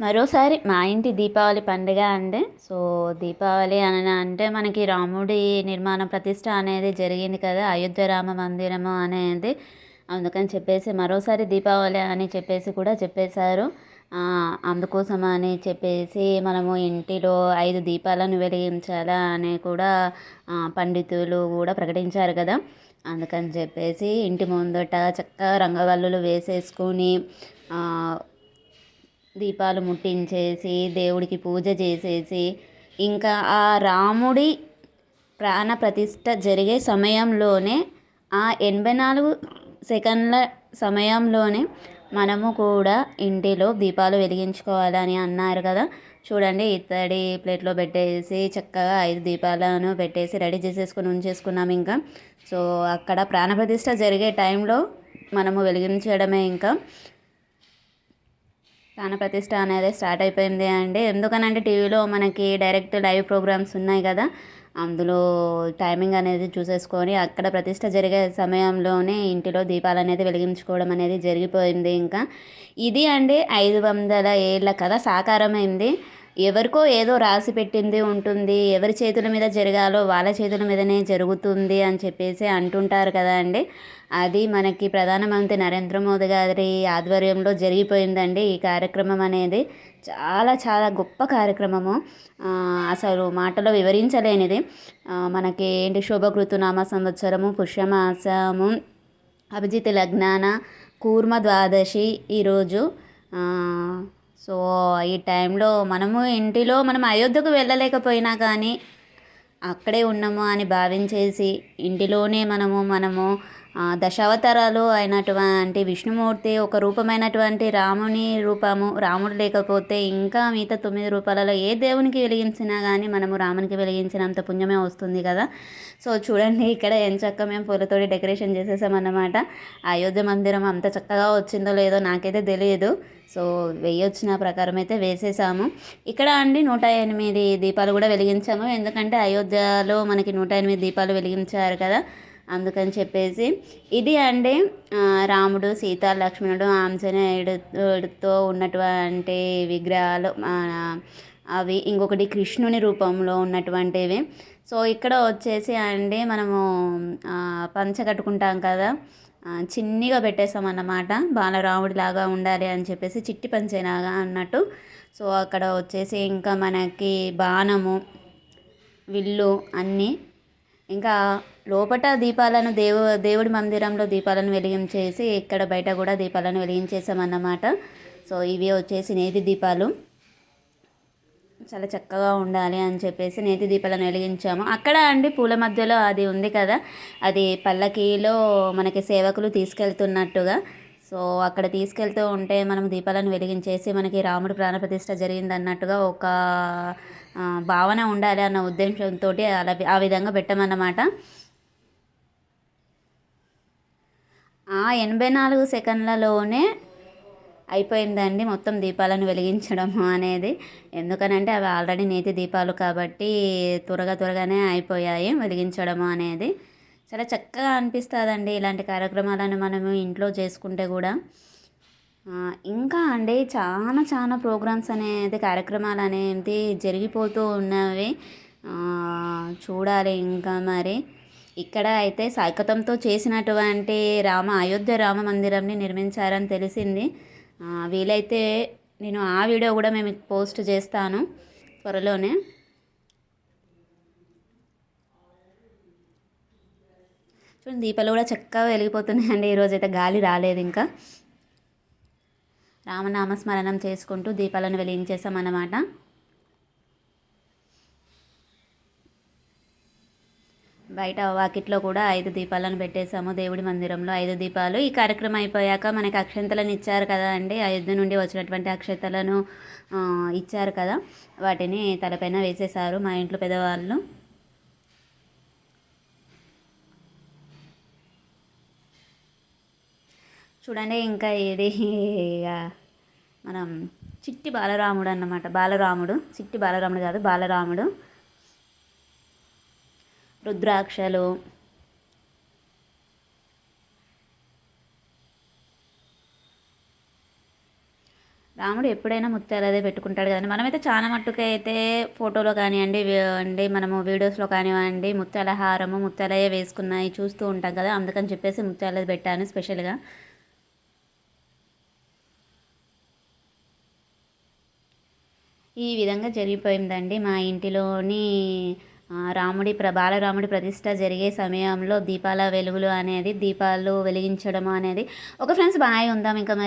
మరోసారి మా ఇంటి దీపావళి పండుగ అంటే సో దీపావళి అని అంటే మనకి రాముడి నిర్మాణ ప్రతిష్ట అనేది జరిగింది కదా అయోధ్య రామ మందిరము అనేది. అందుకని చెప్పేసి మరోసారి దీపావళి అని చెప్పేసి కూడా చెప్పేశారు. అందుకోసం అని చెప్పేసి మనము ఇంటిలో ఐదు దీపాలను వెలిగించాలా అని కూడా పండితులు కూడా ప్రకటించారు కదా. అందుకని చెప్పేసి ఇంటి ముందట చక్కగా రంగవల్లులు వేసేసుకొని దీపాలు ముట్టించేసి దేవుడికి పూజ చేసేసి ఇంకా ఆ రాముడి ప్రాణ ప్రతిష్ట జరిగే సమయంలోనే ఆ ఎనభై నాలుగు సెకండ్ల సమయంలోనే మనము కూడా ఇంటిలో దీపాలు వెలిగించుకోవాలని అన్నారు కదా. చూడండి ఇత్తడి ప్లేట్లో పెట్టేసి చక్కగా ఐదు దీపాలను పెట్టేసి రెడీ చేసేసుకుని ఉంచేసుకున్నాం ఇంకా. సో అక్కడ ప్రాణప్రతిష్ఠ జరిగే టైంలో మనము వెలిగించడమే ఇంకా. ప్రాణప్రతిష్ఠ అనేది స్టార్ట్ అయిపోయింది అండి. ఎందుకనంటే టీవీలో మనకి డైరెక్ట్ లైవ్ ప్రోగ్రామ్స్ ఉన్నాయి కదా అందులో టైమింగ్ అనేది చూసేసుకొని అక్కడ ప్రతిష్ట జరిగే సమయంలోనే ఇంటిలో దీపాలు అనేది వెలిగించుకోవడం అనేది జరిగిపోయింది ఇంకా. ఇది అండి ఐదు వందల ఏళ్ళ కథ సాకారమైంది. ఎవరికో ఏదో రాసి పెట్టింది ఉంటుంది. ఎవరి చేతుల మీద జరగాలో వాళ్ళ చేతుల మీదనే జరుగుతుంది అని చెప్పేసి అంటుంటారు కదా అండి. అది మనకి ప్రధానమంత్రి నరేంద్ర మోదీ గారి ఆధ్వర్యంలో జరిగిపోయిందండి ఈ కార్యక్రమం అనేది. చాలా చాలా గొప్ప కార్యక్రమము. అసలు మాటలో వివరించలేనిది. మనకి ఏంటి శుభకృతునామ సంవత్సరము పుష్యమాసము అభిజిత్ లగ్నాన కూర్మ ద్వాదశి ఈరోజు. సో ఈ టైంలో మనము ఇంటిలో మనం అయోధ్యకు వెళ్ళలేకపోయినా కానీ అక్కడే ఉన్నాము అని భావించేసి ఇంటిలోనే మనము మనము దశావతారాలు అయినటువంటి విష్ణుమూర్తి ఒక రూపమైనటువంటి రాముని రూపము రాముడు లేకపోతే ఇంకా మిగతా తొమ్మిది రూపాలలో ఏ దేవునికి వెలిగించినా కానీ మనము రామునికి వెలిగించినంత పుణ్యమే వస్తుంది కదా. సో చూడండి ఇక్కడ చక్క మేము పూలతోటి డెకరేషన్ చేసేసామన్నమాట. అయోధ్య మందిరం అంత చక్కగా వచ్చిందో లేదో నాకైతే తెలియదు. సో వెయ్యొచ్చిన ప్రకారం అయితే వేసేసాము. ఇక్కడ అండి నూట ఎనిమిది దీపాలు కూడా వెలిగించాము. ఎందుకంటే అయోధ్యలో మనకి నూట ఎనిమిది దీపాలు వెలిగించారు కదా. అందుకని చెప్పేసి ఇది అండి రాముడు సీత లక్ష్మణుడు ఆంజనేయుడితో ఉన్నటువంటి విగ్రహాలు అవి ఇంకొకటి కృష్ణుని రూపంలో ఉన్నటువంటివి. సో ఇక్కడ వచ్చేసి అండి మనము పంచ కట్టుకుంటాం కదా చిన్నిగా పెట్టేసాం అన్నమాట. బాలరాముడి లాగా ఉండాలి అని చెప్పేసి చిట్టి పంచేలాగా అన్నట్టు. సో అక్కడ వచ్చేసి ఇంకా మనకి బాణము విల్లు అన్నీ ఇంకా లోపట దీపాలను దేవు దేవుడి మందిరంలో దీపాలను వెలిగించేసి ఇక్కడ బయట కూడా దీపాలను వెలిగించేసామన్నమాట సో ఇవి వచ్చేసి నేతి దీపాలు. చాలా చక్కగా ఉండాలి అని చెప్పేసి నేతి దీపాలను వెలిగించాము. అక్కడ అండి పూల మధ్యలో అది ఉంది కదా. అది పల్లకీలో మనకి సేవకులు తీసుకెళ్తున్నట్టుగా సో అక్కడ తీసుకెళ్తూ ఉంటే మనం దీపాలను వెలిగించేసి మనకి రాముడు ప్రాణప్రతిష్ఠ జరిగింది అన్నట్టుగా ఒక భావన ఉండాలి అన్న ఉద్దేశంతో అలా ఆ విధంగా పెట్టమన్నమాట. ఆ ఎనభై నాలుగు సెకండ్లలోనే అయిపోయిందండి మొత్తం దీపాలను వెలిగించడం అనేది. ఎందుకనంటే అవి ఆల్రెడీ నేతి దీపాలు కాబట్టి త్వరగా త్వరగానే అయిపోయాయి వెలిగించడం అనేది. చాలా చక్కగా అనిపిస్తుందండి ఇలాంటి కార్యక్రమాలను మనము ఇంట్లో చేసుకుంటే కూడా. ఇంకా అండి చాలా చాలా ప్రోగ్రామ్స్ అనేది కార్యక్రమాలు అనేది జరిగిపోతూ ఉన్నవి. చూడాలి ఇంకా మరి. ఇక్కడ అయితే సాయకతంతో చేసినటువంటి రామ అయోధ్య రామ మందిరంని నిర్మించారని తెలిసింది. వీలైతే నేను ఆ వీడియో కూడా మేము పోస్ట్ చేస్తాను త్వరలోనే. చూడండి దీపాలు కూడా చక్కగా వెలిగిపోతున్నాయండి ఈరోజు అయితే గాలి రాలేదు ఇంకా. రామనామస్మరణం చేసుకుంటూ దీపాలను వెలిగించేసామన్నమాట బయట వాకిట్లో కూడా ఐదు దీపాలను పెట్టేశాము. దేవుడి మందిరంలో ఐదు దీపాలు. ఈ కార్యక్రమం అయిపోయాక మనకి అక్షంతలను ఇచ్చారు కదా అండి. అయోధ్య నుండి వచ్చినటువంటి అక్షతలను ఇచ్చారు కదా. వాటిని తలపైన వేసేసారు మా ఇంట్లో పెద్దవాళ్ళు. చూడండి ఇంకా ఇది మనం చిట్టి బాలరాముడు అన్నమాట. బాలరాముడు చిట్టి బాలరాముడు కాదు బాలరాముడు. రుద్రాక్షలు. రాముడు ఎప్పుడైనా ముత్యాలదే పెట్టుకుంటాడు కదండి. మనమైతే చాలా మట్టుకు అయితే ఫోటోలో కానివ్వండి అండి మనము వీడియోస్లో కానివ్వండి ముత్యాల హారము ముత్యాలయ్యే వేసుకున్నాయి చూస్తూ ఉంటాం కదా. అందుకని చెప్పేసి ముత్యాలది పెట్టాను స్పెషల్గా. ఈ విధంగా జరిగిపోయిందండి. మా ఇంటిలోని రాముడి ప్ర బాలరాముడి ప్రతిష్ట జరిగే సమయంలో దీపాల వెలుగులు అనేది దీపాలు వెలిగించడం అనేది ఒక ఫ్రెండ్స్ బాయ్ ఉందాం. ఇంకా మరి